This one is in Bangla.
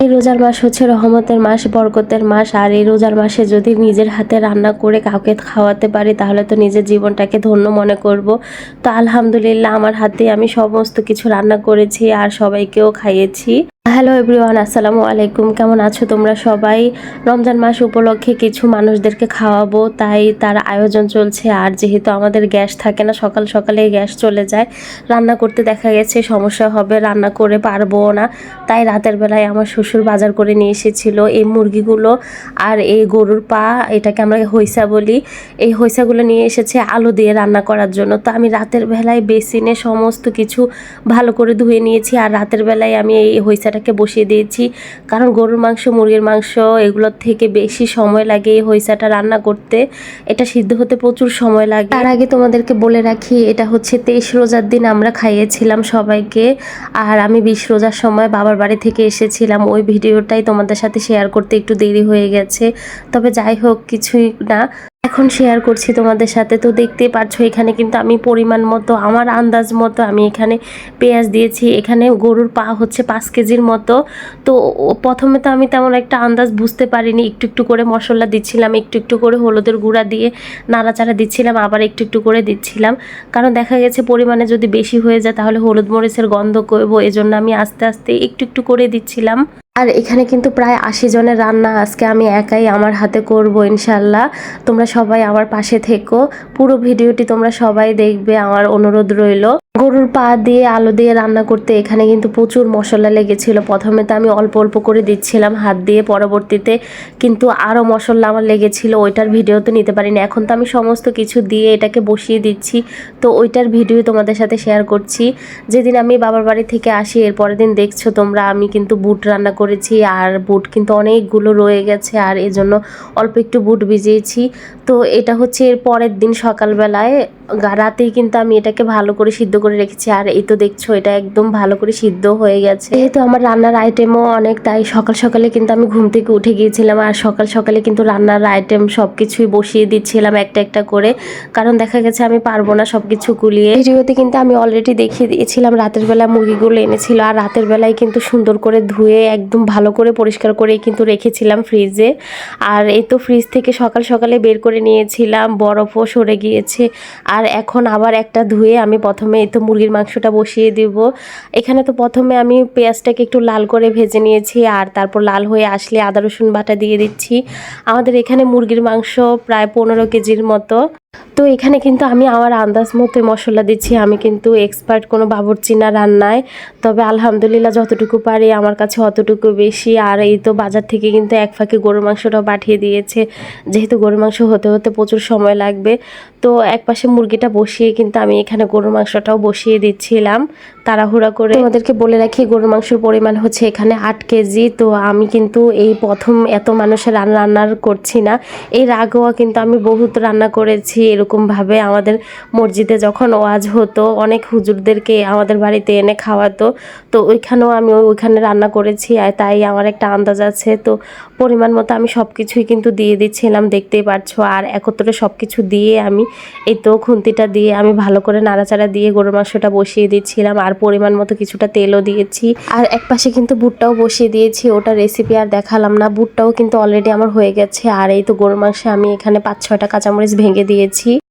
এই রোজার মাস হচ্ছে রহমতের মাস, বরকতের মাস। আর এই রোজার মাসে যদি নিজের হাতে রান্না করে কাউকে খাওয়াতে পারি, তাহলে তো নিজের জীবনটাকে ধন্য মনে করব। তো আলহামদুলিল্লাহ, আমার হাতে আমি সমস্ত কিছু রান্না করেছি আর সবাইকেও খাইয়েছি। হ্যালো এভরিওয়ান, আসসালামু আলাইকুম। কেমন আছো তোমরা সবাই? রমজান মাস উপলক্ষে কিছু মানুষদেরকে খাওয়াবো, তাই তার আয়োজন চলছে। আর যেহেতু আমাদের গ্যাস থাকে না, সকাল সকালে গ্যাস চলে যায়, রান্না করতে দেখা গেছে সমস্যা হবে, রান্না করে পারব না। তাই রাতের বেলায় আমার শ্বশুর বাজার করে নিয়ে এসেছিল এই মুরগিগুলো আর এই গরুর পা, এটাকে আমরা হইসা বলি। এই হইসাগুলো নিয়ে এসেছে আলু দিয়ে রান্না করার জন্য। তো আমি রাতের বেলায় বেসিনে সমস্ত কিছু ভালো করে ধুয়ে নিয়েছি। আর রাতের বেলায় আমি এই হইসাটাকে বসিয়ে দিয়েছি। কারণ গরুর মাংস, মুরগির মাংস, এগুলোর থেকে বেশি সময় লাগে এই হইসাটা রান্না করতে। এটা সিদ্ধ হতে প্রচুর সময় লাগে। তার আগে তোমাদেরকে বলে রাখি, এটা হচ্ছে তেইশ রোজার দিন আমরা খাইয়েছিলাম সবাইকে। আর আমি বিশ রোজার সময় বাবার বাড়ি থেকে এসেছিলাম। ওই ভিডিওটাই তোমাদের সাথে শেয়ার করতে একটু দেরি হয়ে গেছে। তবে যাই হোক, কিছুই না। এখন শেয়ার করছি তোমাদের সাথে। তো দেখতেই পারছ, এখানে কিন্তু আমি পরিমাণ মতো, আমার আন্দাজ মতো আমি এখানে পেঁয়াজ দিয়েছি। এখানে গরুর পা হচ্ছে পাঁচ কেজির মতো। তো প্রথমে তো আমি তেমন একটা আন্দাজ বুঝতে পারিনি। একটু একটু করে মশলা দিচ্ছিলাম, একটু একটু করে হলুদের গুঁড়া দিয়ে নাড়াচাড়া দিচ্ছিলাম, আবার একটু একটু করে দিচ্ছিলাম। কারণ দেখা গেছে পরিমাণে যদি বেশি হয়ে যায়, তাহলে হলুদ মরিচের গন্ধ করব এজন্য আমি আস্তে আস্তে একটু একটু করে দিচ্ছিলাম। আর এখানে কিন্তু প্রায় আশি জনের রান্না আজকে আমি একাই আমার হাতে করব ইনশাল্লাহ তোমরা সবাই আমার পাশে থেকো। পুরো ভিডিওটি তোমরা সবাই দেখবে, আমার অনুরোধ রইল। গরুর পা দিয়ে, আলু দিয়ে রান্না করতে এখানে কিন্তু প্রচুর মশলা লেগেছিল। প্রথমে তো আমি অল্প অল্প করে দিচ্ছিলাম, হাত দিয়ে। পরবর্তীতে কিন্তু আরও মশলা আমার লেগেছিল, ওইটার ভিডিও তো নিতে পারিনি। এখন তো আমি সমস্ত কিছু দিয়ে এটাকে বসিয়ে দিচ্ছি। তো ওইটার ভিডিও তোমাদের সাথে শেয়ার করছি। যেদিন আমি বাবার বাড়ি থেকে আসি এর পরের দিন দেখছ তোমরা, আমি কিন্তু বুট রান্না করেছি আর বুট কিন্তু অনেকগুলো রয়ে গেছে আর এজন্য অল্প একটু বুট ভিজিয়েছি। তো এটা হচ্ছে এর পরের দিন সকালবেলায়। রাতেই কিন্তু আমি এটাকে ভালো করে সিদ্ধ করে রেখেছি। আর এই তো দেখছ, এটা একদম ভালো করে সিদ্ধ হয়ে গেছে। যেহেতু আমার রান্নার আইটেমও অনেক, তাই সকাল সকালে কিন্তু আমি ঘুম থেকে উঠে গিয়েছিলাম আর সকাল সকালে কিন্তু রান্নার আইটেম সব কিছুই বসিয়ে দিচ্ছিলাম একটা একটা করে। কারণ দেখা গেছে আমি পারব না সব কিছু কুলিয়ে ভিডিওতে কিন্তু আমি অলরেডি দেখিয়ে দিয়েছিলাম, রাতের বেলা মুরগিগুলো এনেছিল আর রাতের বেলায় কিন্তু সুন্দর করে ধুয়ে একদম ভালো করে পরিষ্কার করে কিন্তু রেখেছিলাম ফ্রিজে আর এই তো ফ্রিজ থেকে সকাল সকালে বের করে নিয়েছিলাম, বরফও সরে গিয়েছে। আর এখন আবার একটা ধুয়ে আমি প্রথমে এই তো মুরগির মাংসটা বসিয়ে দিব। এখানে তো প্রথমে আমি পেঁয়াজটাকে একটু লাল করে ভেজে নিয়েছি আর তারপর লাল হয়ে আসলে আদা রসুন বাটা দিয়ে দিচ্ছি। আমাদের এখানে মুরগির মাংস প্রায় পনেরো কেজির মতো। তো এখানে কিন্তু আমি আমার আন্দাজ মতো মশলা দিচ্ছি। আমি কিন্তু এক্সপার্ট কোনো বাবুর্চি না রান্নায়। তবে আলহামদুলিল্লাহ যতটুকু পারি আমার কাছে অতটুকু বেশি। আর এই তো বাজার থেকে কিন্তু এক ফাঁকে গরুর মাংসটাও পাঠিয়ে দিয়েছে। যেহেতু গরুর মাংস হতে হতে প্রচুর সময় লাগবে। তো এক পাশে মুরগিটা বসিয়ে কিন্তু আমি এখানে গরুর মাংসটাও বসিয়ে দিচ্ছিলাম। তাড়াহুড়া করে তোমাদেরকে বলে রাখি, গরুর মাংসের পরিমাণ হচ্ছে এখানে আট কেজি। তো আমি কিন্তু এই প্রথম এত মানুষের রান্না রান্নার করছি না। এর আগেও কিন্তু আমি বহুত রান্না করেছি। এরকমভাবে আমাদের মসজিদে যখন ওয়াজ হতো, অনেক হুজুরদেরকে আমাদের বাড়িতে এনে খাওয়াতো। তো ওইখানেও আমি ওইখানে রান্না করেছি আর তাই আমার একটা আন্দাজ আছে। তো পরিমাণ মতো আমি সব কিছুই কিন্তু দিয়ে দিচ্ছিলাম, দেখতেই পারছ। আর একত্রে সব কিছু দিয়ে আমি, এই তো খুন্তিটা দিয়ে আমি ভালো করে নাড়াচাড়া দিয়ে গরুর মাংসটা বসিয়ে দিচ্ছিলাম। আর পরিমাণ মতো কিছুটা তেলও দিয়েছি। আর এক পাশে কিন্তু বুটটাও বসিয়ে দিয়েছি, ওটা রেসিপি আর দেখালাম না। বুটটাও কিন্তু অলরেডি আমার হয়ে গেছে। আর এই তো গরুর মাংসে আমি এখানে পাঁচ ছয়টা কাঁচামরিচ ভেঙে দিয়েছি। নিয়েছি